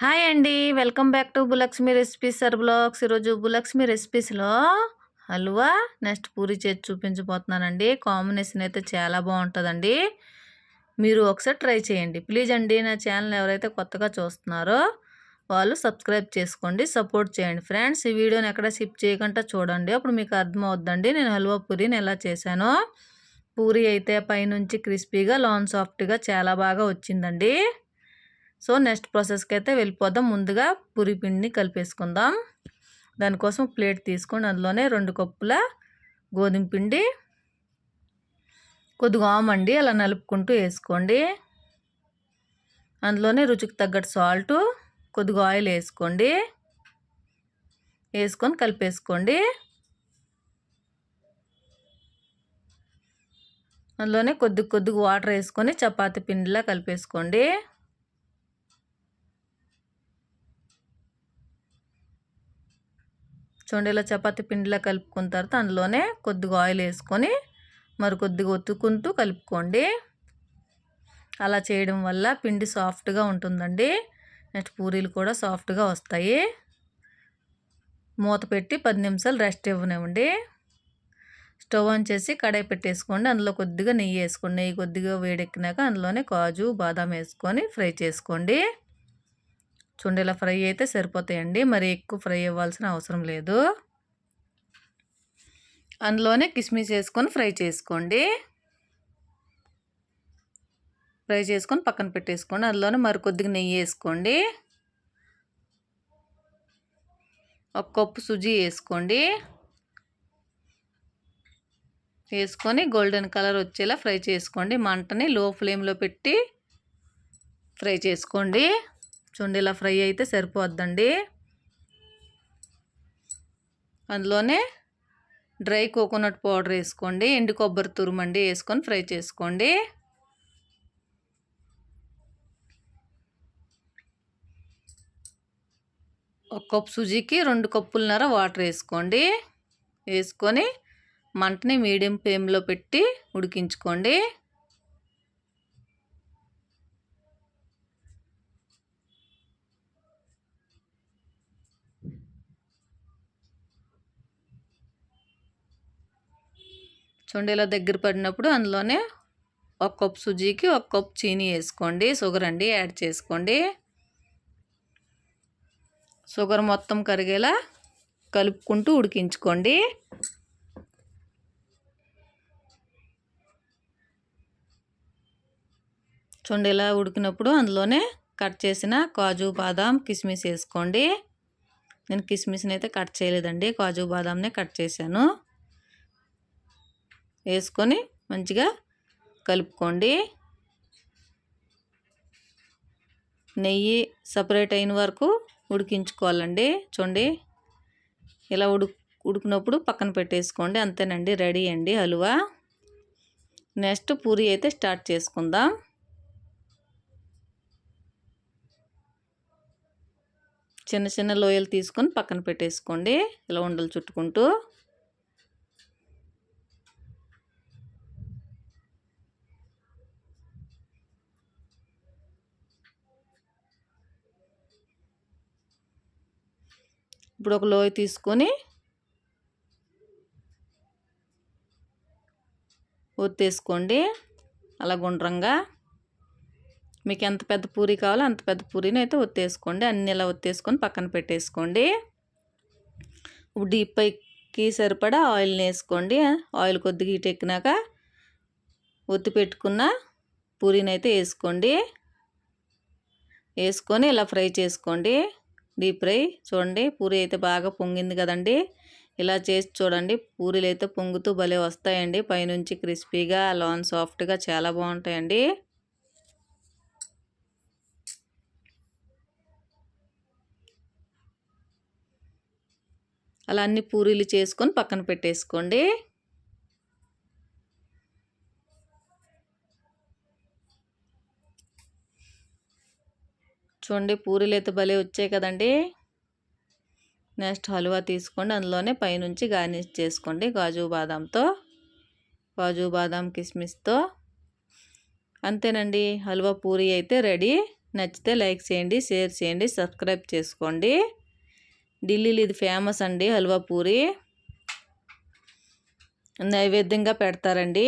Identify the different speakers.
Speaker 1: Hi అండి. Welcome back to Bhulakshmi recipes sir vlogs. ఈరోజు భూలక్ష్మి రెసిపీస్లో హల్వా నెక్స్ట్ పూరి చేసి చూపించబోతున్నానండి. కాంబినేషన్ అయితే చాలా బాగుంటుందండి. మీరు ఒకసారి ట్రై చేయండి. ప్లీజ్ అండి నా ఛానల్ ఎవరైతే కొత్తగా చూస్తున్నారో వాళ్ళు సబ్స్క్రైబ్ చేసుకోండి సపోర్ట్ చేయండి. ఫ్రెండ్స్ ఈ వీడియోని ఎక్కడ షిప్ చేయకుండా చూడండి. అప్పుడు మీకు అర్థమవుద్దండి నేను హల్వా పూరిని ఎలా చేశానో. పూరి అయితే పైనుంచి క్రిస్పీగా లాన్ సాఫ్ట్గా చాలా బాగా వచ్చిందండి. సో నెక్స్ట్ ప్రాసెస్కి అయితే వెళ్ళిపోదాం. ముందుగా పూరి పిండిని కలిపేసుకుందాం. దానికోసం ప్లేట్ తీసుకొని అందులోనే రెండు కప్పుల గోధుమ పిండి కొద్దిగా ఆమండి అలా నలుపుకుంటూ వేసుకోండి. అందులోనే రుచికి తగ్గట్టు సాల్ట్ కొద్దిగా ఆయిల్ వేసుకోండి. వేసుకొని కలిపేసుకోండి. అందులోనే కొద్ది కొద్దిగా వాటర్ వేసుకొని చపాతి పిండిలా కలిపేసుకోండి. చూడండి ఇలా చపాతి పిండిలా కలుపుకున్న తర్వాత అందులోనే కొద్దిగా ఆయిల్ వేసుకొని మరి కొద్దిగా ఒత్తుకుంటూ కలుపుకోండి. అలా చేయడం వల్ల పిండి సాఫ్ట్గా ఉంటుందండి. నెక్స్ట్ పూరీలు కూడా సాఫ్ట్గా వస్తాయి. మూత పెట్టి పది నిమిషాలు రెస్ట్ ఇవ్వనివ్వండి. స్టవ్ ఆన్ చేసి కడాయి పెట్టేసుకోండి. అందులో కొద్దిగా నెయ్యి వేసుకోండి. నెయ్యి కొద్దిగా వేడెక్కినాక అందులోనే కాజు బాదాం వేసుకొని ఫ్రై చేసుకోండి. చూడండి ఫ్రై అయితే సరిపోతాయండి. మరి ఎక్కువ ఫ్రై అవ్వాల్సిన అవసరం లేదు. అందులోనే కిస్మిస్ వేసుకొని ఫ్రై చేసుకోండి. ఫ్రై చేసుకొని పక్కన పెట్టేసుకోండి. అందులోనే మరి కొద్దిగా నెయ్యి వేసుకోండి. ఒక కప్పు సుజీ వేసుకోండి. వేసుకొని గోల్డెన్ కలర్ వచ్చేలా ఫ్రై చేసుకోండి. మంటని లో ఫ్లేమ్లో పెట్టి ఫ్రై చేసుకోండి. చూడండి ఇలా ఫ్రై అయితే సరిపోద్దండి. అందులోనే డ్రై కోకోనట్ పౌడర్ వేసుకోండి ఎండు కొబ్బరి తురుమండి వేసుకొని ఫ్రై చేసుకోండి. ఒక కప్పు సుజీకి రెండు కప్పులన్నర వాటర్ వేసుకోండి. వేసుకొని మంటని మీడియం ఫ్లేమ్లో పెట్టి ఉడికించుకోండి. చూడండి ఇలా దగ్గర పడినప్పుడు అందులోనే ఒక కప్ సుజీకి ఒక కప్ చీనీ వేసుకోండి. షుగర్ అండి యాడ్ చేసుకోండి. షుగర్ మొత్తం కరిగేలా కలుపుకుంటూ ఉడికించుకోండి. చూడండి ఇలా ఉడికినప్పుడు అందులోనే కట్ చేసిన కాజు బాదాం కిస్మిస్ వేసుకోండి. నేను కిస్మిస్ని అయితే కట్ చేయలేదండి కాజు బాదాంనే కట్ చేశాను. వేసుకొని మంచిగా కలుపుకోండి. నెయ్యి సపరేట్ అయిన వరకు ఉడికించుకోవాలండి. చూడండి ఇలా ఉడు ఉడికినప్పుడు పక్కన పెట్టేసుకోండి. అంతేనండి రెడీ అండి హలువా. నెక్స్ట్ పూరి అయితే స్టార్ట్ చేసుకుందాం. చిన్న చిన్న లోయలు తీసుకొని పక్కన పెట్టేసుకోండి. ఇలా ఉండలు చుట్టుకుంటూ. ఇప్పుడు ఒక లోయ తీసుకొని ఒత్తేసుకోండి. అలా గుండ్రంగా. మీకు ఎంత పెద్ద పూరి కావాలో అంత పెద్ద పూరిని అయితే ఒత్తేసుకోండి. అన్ని ఇలా ఒత్తేసుకొని పక్కన పెట్టేసుకోండి. ఇప్పుడు డీప్ పైకి సరిపడా ఆయిల్ని వేసుకోండి. ఆయిల్ కొద్దిగా ఇటు ఎక్కినాక ఒత్తి పెట్టుకున్న పూరిని అయితే వేసుకోండి. వేసుకొని ఇలా ఫ్రై చేసుకోండి. డీప్ ఫ్రై చూడండి. పూరి అయితే బాగా పొంగింది కదండి. ఇలా చేసి చూడండి. పూరీలు అయితే పొంగుతూ భలే వస్తాయండి. పైనుంచి క్రిస్పీగా లాన్ సాఫ్ట్గా చాలా బాగుంటాయండి. అలా అన్ని పూరీలు చేసుకొని పక్కన పెట్టేసుకోండి. చూడండి పూరీలు అయితే భలే వచ్చాయి కదండి. నెక్స్ట్ హల్వా తీసుకోండి అందులోనే పైనుంచి గార్నిష్ చేసుకోండి కాజు బాదాంతో కాజు బాదాం కిస్మిస్తో. అంతేనండి హల్వా పూరి అయితే రెడీ. నచ్చితే లైక్ చేయండి షేర్ చేయండి సబ్స్క్రైబ్ చేసుకోండి. ఢిల్లీలో ఇది ఫేమస్ అండి హల్వా పూరి. నైవేద్యంగా పెడతారండి.